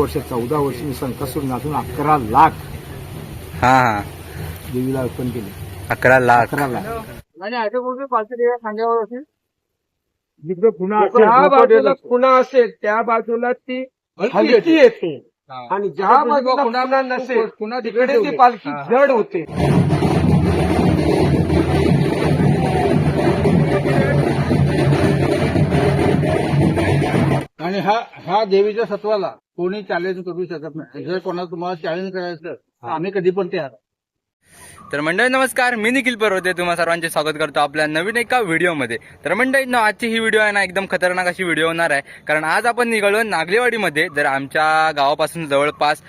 वर्ष चौदा वर्ष मी संकसूर नाचून अकरा लाख हा हा. देवीला अर्पण केले. अकरा लाख. अकरा लाख. आणि अशा कुठे पालखी देवी खांद्यावर असेल. जिकडे पुन्हा असेल, ज्या बाजूला. खुणा असेल त्या बाजूला ती हलकी येते. आणि ज्या बाजूला खुणा नसेल तिकडे ती पालखी जड होते. आणि हा ह्या देवीच्या सत्वाला कोणी चॅलेंज करू शकत नाही. जर कोणाला तुम्हाला चॅलेंज करायचं तर आम्ही कधी पण तयार. तर मंडळी नमस्कार. मी निखिल पर्वते तुम्हा सर्वांचे स्वागत करतो आपल्या नवीन एका व्हिडिओमध्ये. तर मंडळी न आजची ही व्हिडिओ आहे ना एकदम खतरनाक अशी व्हिडिओ होणार आहे. कारण आज आपण निघालो नागलेवाडीमध्ये. जर आमच्या गावापासून जवळपास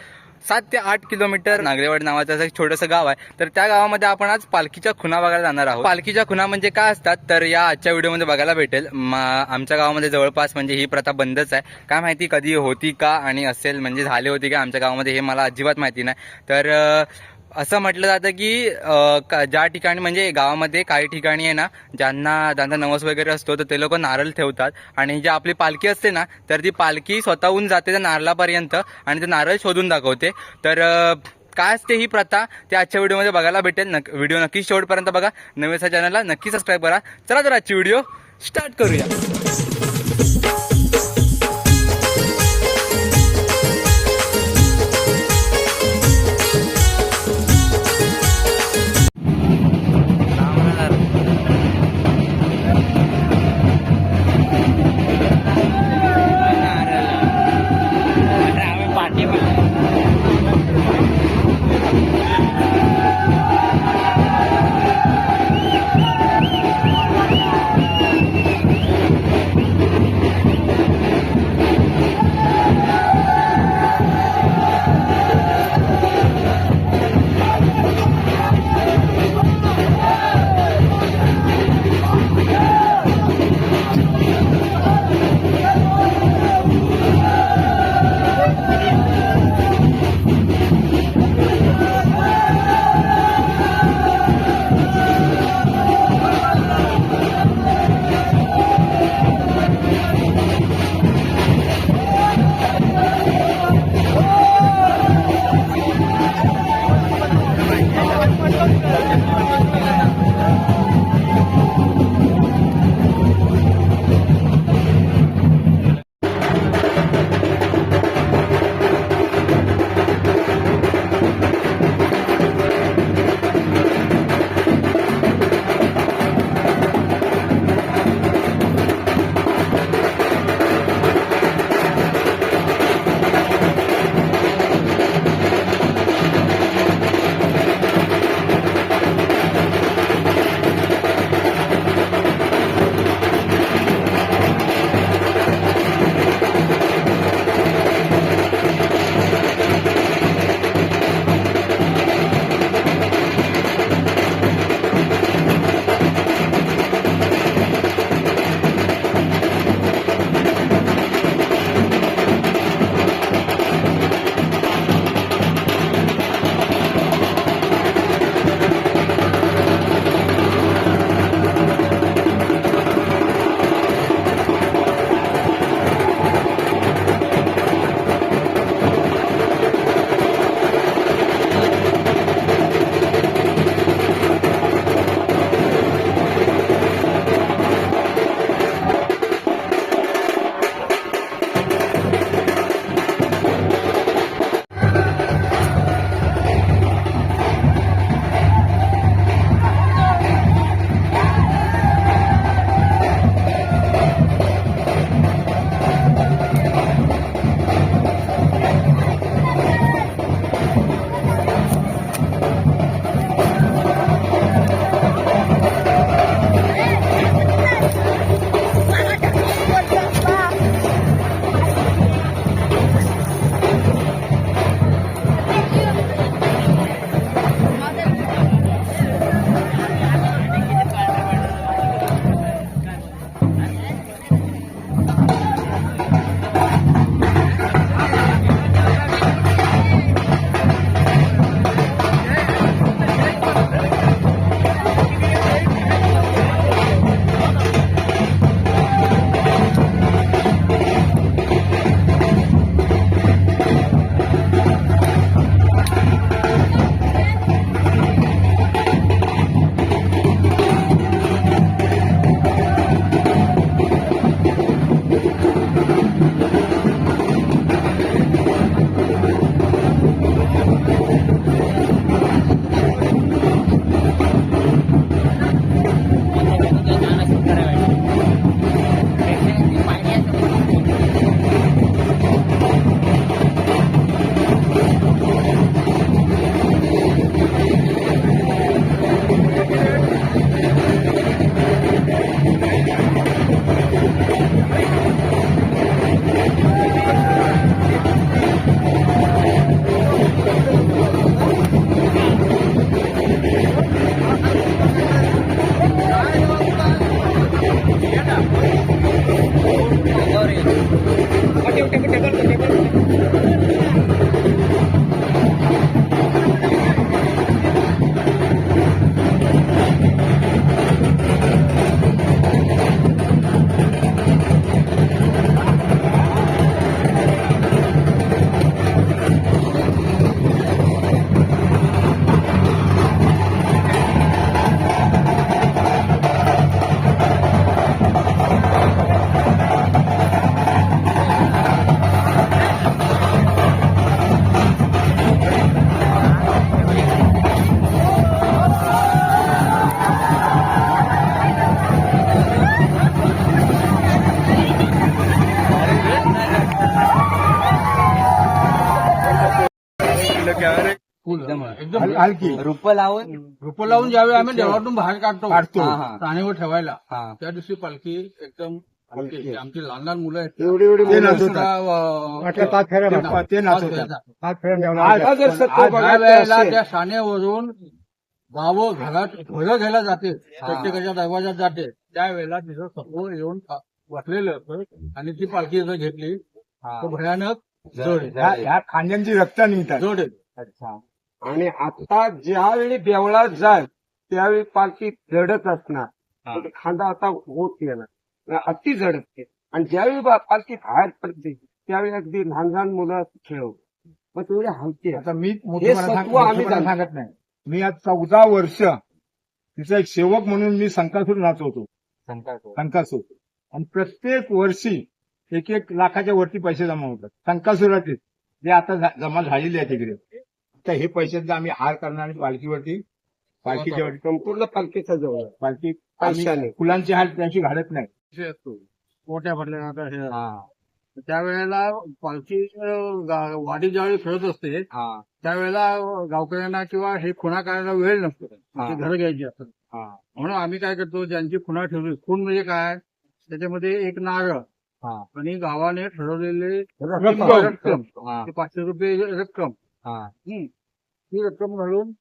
सात ते आठ किलोमीटर नागरेवाडी नावाचं असं एक छोटंसं गाव आहे. तर त्या गावामध्ये आपण आज पालखीच्या खुणा बघायला जाणार आहोत. पालखीच्या खुणा म्हणजे काय असतात? तर या आजच्या व्हिडिओमध्ये बघायला भेटेल. म- आमच्या गावामध्ये जवळपास म्हणजे ही प्रथा बंदच आहे. काय माहिती कधी होती का आणि असेल म्हणजे झाली होती का आमच्या गावामध्ये हे मला अजिबात माहिती नाही. तर असं म्हटलं जातं की का- ज्या ठिकाणी म्हणजे गावामध्ये काही ठिकाणी आहे ना ज्यांना ज्यांचा नवस वगैरे असतो तर ते लोक नारळ ठेवतात. आणि जी आपली पालखी असते ना तर ती पालखी स्वतःहून जाते त्या नारळापर्यंत आणि ते नारळ शोधून दाखवते. तर काय असते ही प्रथा ते आजच्या व्हिडिओमध्ये बघायला भेटेल. नक व्हिडिओ नक्की शेवटपर्यंत बघा. नवीन चॅनलला नक्की सबस्क्राईब करा. चला तर आजची व्हिडिओ स्टार्ट करूया. やった! एकदम हलकी. रुप लावून? रोपं लावून ज्यावेळी आम्ही देवळातून बाहेर काढतो काढतो. हा, हा. प्राणीवर ठेवायला हा. त्या दिवशी पालखी एकदम हलकी असते. आमची लहान लहान मुलं आहेत. एवढी एवढी ते मुलं सुद्धा, सुद्धा, अं, वाटलं पाच फेऱ्या ते ते नाचवतात. पाच जर आज वेळेला असेल. त्या शाण्यावरून गावं घरात घरं घ्यायला जाते. प्रत्येकाच्या दरवाजात जाते. त्यावेळेला तिथं समोर येऊन बसलेलं असतं आणि ती पालखी जर घेतली तर भयानक जड आहे. ह्या- ह्या खांद्यांची रक्त निघतात जड आहे. अच्छा. आणि आता ज्यावेळी देवळात जाल त्यावेळी पालखी जडत असणार. हा. खांदा आता होत येणार अति असते आणि ज्यावेळी पालखी बाहेर पडते त्यावेळी अगदी लहान लहान मुलं खेळ. मग तेवढे हलके आता मी हे आम्ही. सांगत नाही. मी आज चौदा वर्ष तिचा एक सेवक म्हणून मी संकासूर नाचवतो. संकासूर. आणि प्रत्येक वर्षी एक एक लाखाच्या वरती पैसे जमा होतात. संकासुराचे. जे आता जमा झालेले आहेत तिकडे. तर हे पैशाचा आम्ही हार करणार आणि पालखीवरती. पालखीच्या वरती संपूर्ण पालखीचा जवळ. पालखी पैशाने. आम्ही फुलांचे हार त्यांची घालत नाही. मोठ्या भरल्या आता हे हा. त्यावेळेला पालखी अं, गा- वाडी ज्यावेळी फिरत असते हा. त्यावेळेला गावकऱ्यांना किंवा हे खुणा करायला वेळ नसतो. त्यांची घरं घ्यायची असतात. हा. म्हणून आम्ही काय करतो ज्यांची खुणा ठेवली खून म्हणजे काय? त्याच्यामध्ये एक नारळ हा. आणि गावाने ठरवलेले रक्कम. रक्कम. हा. ते पाचशे रुपये रक्कम. हा हं. ती रक्कम घालून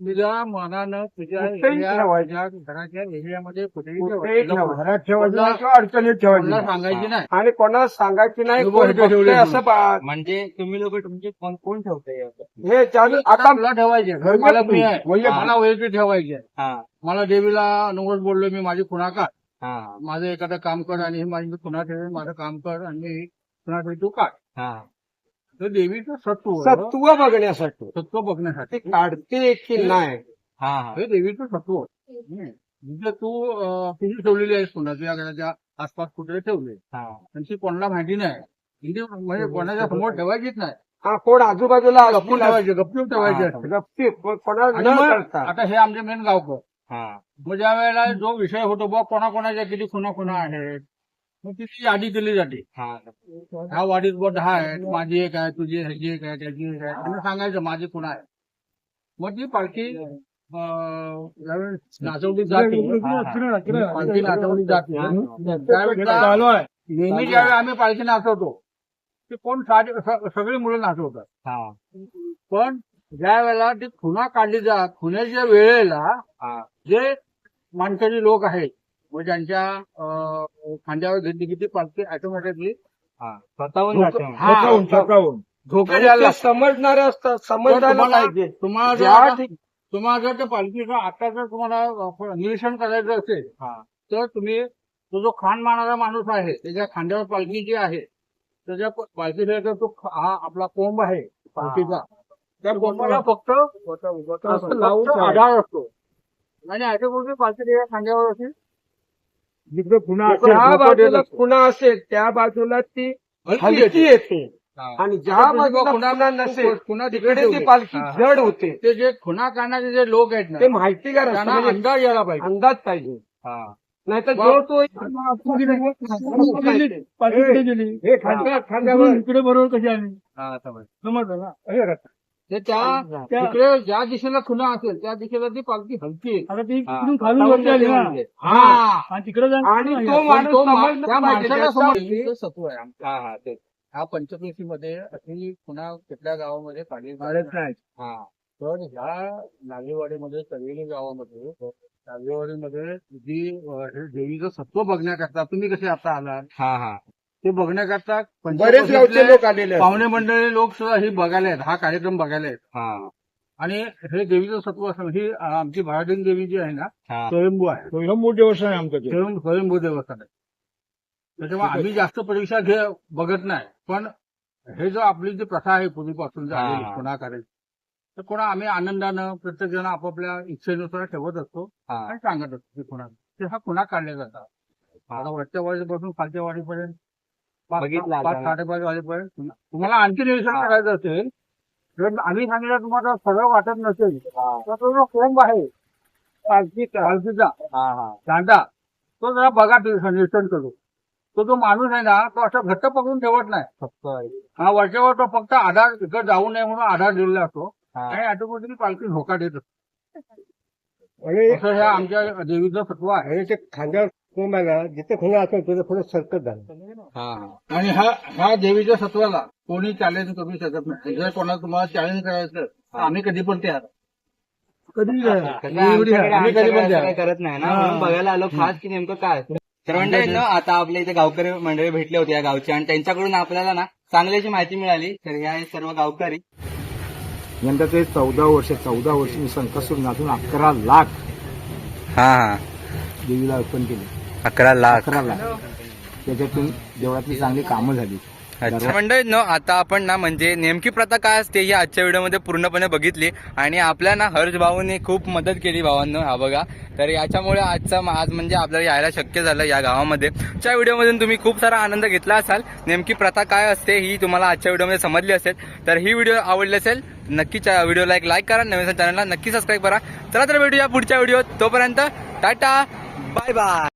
तुझ्या मनानं तुझ्या कुठेही एरिया- ठेवायची. तुझ्या घराच्या एरियामध्ये कुठेही कुठेही ठेवायची. ठेवायची. घरात ठेवायची नाही किंवा अडचणीत ठेवायची कोणाला नाही. सांगायची नाही आणि कोणाला सांगायची नाही कोण बघतंय असं पा- म्हणजे तुम्ही लोक तुमचे कोण कोण ठेवताय हे चालू आता आता तुला ठेवायचे घर मालक मी आहे वैयक्तिक. मला वैयक्तिक ठेवायचे हा मला देवीला नवस बोललो मी माझी खुणा काढ हा माझं एखादं काम कर आणि हे माझी मी खुणा ठेवेन माझं काम कर आणि खुणा ठेवी तू काढ हा देवीचं सत्व सत्व बघण्यासाठी. सत्व बघण्यासाठी. ते काढते की नाही? हा देवीचं सत्व. जिथे तू तुझी ठेवलेली आहेस पुन्हा तुझ्या घराच्या आसपास कुठे ठेवले. हा. त्यांची कोणाला माहिती नाही. हिंदी म्हणजे कोणाच्या समोर ठेवायचीच नाही. हा कोण आजूबाजूला गप्पून ठेवायचे गप्पून ठेवायचे. गप्पी कोणाला आता हे आमचे मेन गावकर हा. मग ज्या वेळेला जो विषय होतो बा कोणाकोणाच्या किती खुणा खुणा आहेत. मग तिची यादी दिली जाते. हा. ह्या वाडीत बुवा दहा आहेत माझी एक आहे तुझी ह्याची एक आहे त्याची एक आहे. आणि सांगायचं माझी खुणा आहे? मग ती पालखी नाचवली जाते. पालखी नाचवली जाते. आहे. नेहमी ज्यावेळी आम्ही पालखी नाचवतो ते कोण सगळी मुलं नाचवतात. हा. पण ज्या वेळेला ती खुणा काढली जात खुण्याच्या वेळेला हा. जे माणसाचे लोक आहेत व ज्यांच्या खांद्यावर घेतली की ती पालखी ऑटोमॅटिकली स्वतःहून लोक- जाते. स्वतःहून स्वतःहून. धोके आणि द्यायला ते समजणारे असतात समजायला तुम्हाला पाहिजे तुम्हाला ज्या जर तुम्हाला जर त्या पालखीचं आता जर तुम्हाला अं, निरीक्षण करायचं असेल हा. तर तुम्ही तो जो खान मारणारा माणूस आहे त्याच्या खांद्यावर पालखी जी आहे त्याच्या प- पालखीचा जो तो ख- हा आपला कोंब आहे पालखीचा त्या कोंबाला फक्त असं लावून आधार असतो. आणि ऑटोमॅटिक पालखी त्याच्या खांद्यावर अशी जिकडे पुन्हा ज्या असेल, बाजूला खुणा असेल त्या बाजूला ती हलकी येते. हा. आणि ज्या बाजूला खुणा- खुणा नसेल पुन्हा तिकडे ती. पालखी. जड होते. ते जे खुणा काढणारे जे लोक आहेत ना ते माहितीगार असतात त्यांना म्हणजे अंदाज यायला पाहिजे. अंदाज पाहिजे. हा. नाहीतर वा- जो तो पालखी गेली. हे खांद्या खांद्यावर. इकडे बरोबर कशी आली? हा समज समजलं ना? ते त्या तिकडे ज्या दिशेला खुणा असेल त्या दिशेला ती पालखी हलकी आहे. आता ती हा. तिकडून खालून वरती आली ना हा. आणि तिकडे जाऊन आणि तो माणूस तो मा- समजला त्या पाहिजे. माणसाला त्याचा- समोर देवीचं सत्व आहे आमचं. हा हा तेच. ह्या पंचकृषीमध्ये अशी पुन्हा कुठल्या गावामध्ये काढली जात? काढत नाही. नाही हा. तर ह्या नागेवाडीमध्ये सगळी गावामध्ये नागेवाडीमध्ये जी अं, हे देवीचं सत्व बघण्याकरता तुम्ही कसे आता आलात? हा हा. ते बघण्याकरता बरेच गावचे लोक आलेले आहेत. पाहुणे मंडळी लोक सुद्धा ही बघायला आहेत हा कार्यक्रम बघायला आहेत हा आणि हे देवीचं सत्व असं ही आमची भारतीय देवी जी आहे ना हा स्वयंभू आहे स्वयंभू देवस्थान आहे आमचं ते. स्वयं स्वयंभू देवस्थान आहे त्याच्यामुळे आम्ही जास्त परीक्षा घे बघत नाही पण हे जो आपली जी प्रथा आहे पूर्वीपासून जी हा, आलेली. खुणा करायची तर कोणा आम्ही आनंदानं प्रत्येक जण आपापल्या इच्छेनुसार ठेवत असतो हा आणि सांगत असतो की खुणा ते हा खुणा काढल्या जातात. आता वरच्या वाडीपासून खालच्या वाडीपर्यंत बघितलं पाच आता. साडेपाच वाजेपर्यंत. तुम्हाला आणखी निरीक्षण हा. करायचं असेल जर आम्ही सांगितलं तुम्हाला सरळ वाटत नसेल हा. तर तो जो कोंब आहे पालखीचा. पालखीचा हा हा. दांडा तो जरा बघा निरीक्षण करू तो जो माणूस आहे ना तो असं घट्ट पकडून ठेवत नाही. फक्त हा वरच्यावर तो फक्त आधार इकडे जाऊ नये म्हणून आधार दिलेला असतो. हा. आणि ऑटोमॅटिकली पालखी धोका देत असते. असं आमच्या देवीचं तत्व आहे. ते खांद्यावर ना जिथे खुणा असेल तिथे पुढे सरकत झालं हा हा. आणि ह्या ह्या देवीच्या सत्वाला कोणी चॅलेंज करू शकत नाही. जर कोणाला तुम्हाला चॅलेंज करायचं तर आम्ही कधी पण तयार. कधी आम्ही कधी पण करत नाही ना. म्हणून बघायला आलो खास की नेमकं काय. तर मंडळी ना आता आपल्या इथे गावकरी मंडळी भेटले होते या गावचे आणि त्यांच्याकडून आपल्याला ना चांगल्याची माहिती मिळाली. तर ह्या आहेत सर्व गावकरी. यंदा ते चौदा वर्ष चौदा वर्ष मी संकसूर नाचून अकरा लाख हा हा. देवीला अर्पण केले. अकरा लाख. अकरा लाख. त्याच्यातून देवळातली चांगली कामं झाली. अच्छा. मंडळी न आता आपण ना म्हणजे नेमकी प्रथा काय असते ही आजच्या व्हिडिओमध्ये पूर्णपणे बघितली. आणि आपल्या ना हर्ष भाऊने खूप मदत केली भावांनो हा बघा. तर याच्यामुळे आजचा आज म्हणजे आपल्याला यायला शक्य झालं या गावामध्ये. च्या व्हिडिओमधून तुम्ही खूप सारा आनंद घेतला असाल. नेमकी प्रथा काय असते ही तुम्हाला आजच्या व्हिडिओमध्ये समजली असेल. तर ही व्हिडिओ आवडली असेल नक्कीच व्हिडिओला एक लाईक करा नवीन चॅनलला नक्की सबस्क्राईब करा. चला तर भेटूया पुढच्या व्हिडिओत. तोपर्यंत टाटा बाय बाय